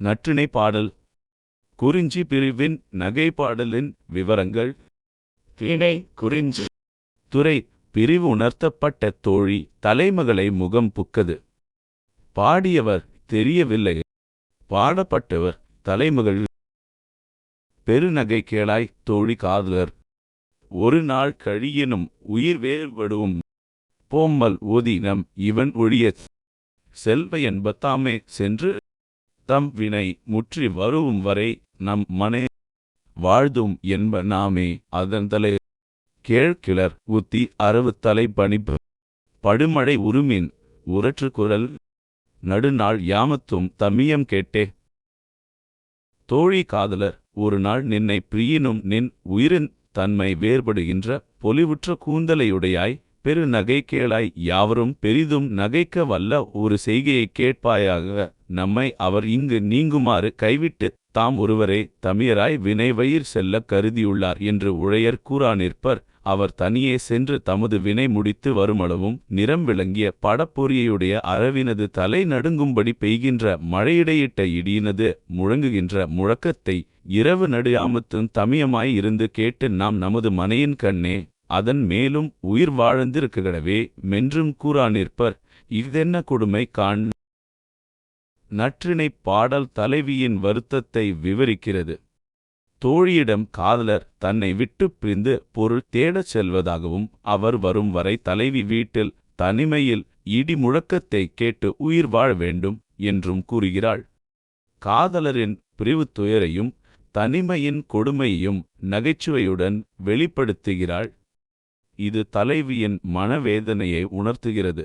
நற்றிணை பாடல். குறிஞ்சி பிரிவின் நகை பாடலின் விவரங்கள். திணை குறிஞ்சி. துறை பிரிவு உணர்த்தப்பட்ட தோழி தலைமகளை முகம் புக்கது. பாடியவர் தெரியவில்லை. பாடப்பட்டவர் தலைமகள். பெருநகை கேளாய் தோழி காதலர். ஒரு நாள் கழியினும் உயிர் வேறுபடுவும் போம்மல் ஓதினம் இவன் ஒழிய செல்வ என்பத்தாமே சென்று தம் வினை முற்றி வருவும் வரை நம் மனே வாழ்தும் என்ப நாமே அதன் தலை கேழ்கிளர் உத்தி அரவு தலை பணிப்பு. படுமழை உருமின் உரற்று குரல் நடுநாள் யாமத்தும் தமியம் கேட்டே. தோழி காதலர் ஒரு நாள் நின்னை பிரியினும் நின் உயிரின் தன்மை வேறுபடுகின்ற பொலிவுற்ற கூந்தலையுடையாய் பெரு நகை கேளாய் யாவரும் பெரிதும் நகைக்க வல்ல ஒரு செய்கையைக் கேட்பாயாக. நம்மை அவர் இங்கு நீங்குமாறு கைவிட்டு தாம் ஒருவரே தமியராய் வினைவயிர் செல்ல கருதியுள்ளார் என்று உழையர் கூறா நிற்பர் அவர் தனியே சென்று தமது வினை முடித்து வருமளவும் நிறம் விளங்கிய படப்பொறியுடைய அரவினது தலை நடுங்கும்படி பெய்கின்ற மழையிடையிட்ட இடியினது முழங்குகின்ற முழக்கத்தை இரவு நடு ஆமத்தும் தமியமாய் இருந்து கேட்டு நாம் நமது மனையின் கண்ணே அதன் மேலும் உயிர் வாழ்ந்திருக்ககடவே மென்றும் கூறா நிற்பர் இதென்ன கொடுமை காண் நற்றிணைப் பாடல் தலைவியின் வருத்தத்தை விவரிக்கிறது. தோழியிடம் காதலர் தன்னை விட்டுப் பிரிந்து பொருள் தேடச் செல்வதாகவும் அவர் வரும் வரை தலைவி வீட்டில் தனிமையில் இடி முழக்கத்தை கேட்டு உயிர் வாழ வேண்டும் என்றும் கூறுகிறாள். காதலரின் பிரிவு துயரையும் தனிமையின் கொடுமையையும் நகைச்சுவையுடன் வெளிப்படுத்துகிறாள். இது தலைவியின் மனவேதனையை உணர்த்துகிறது.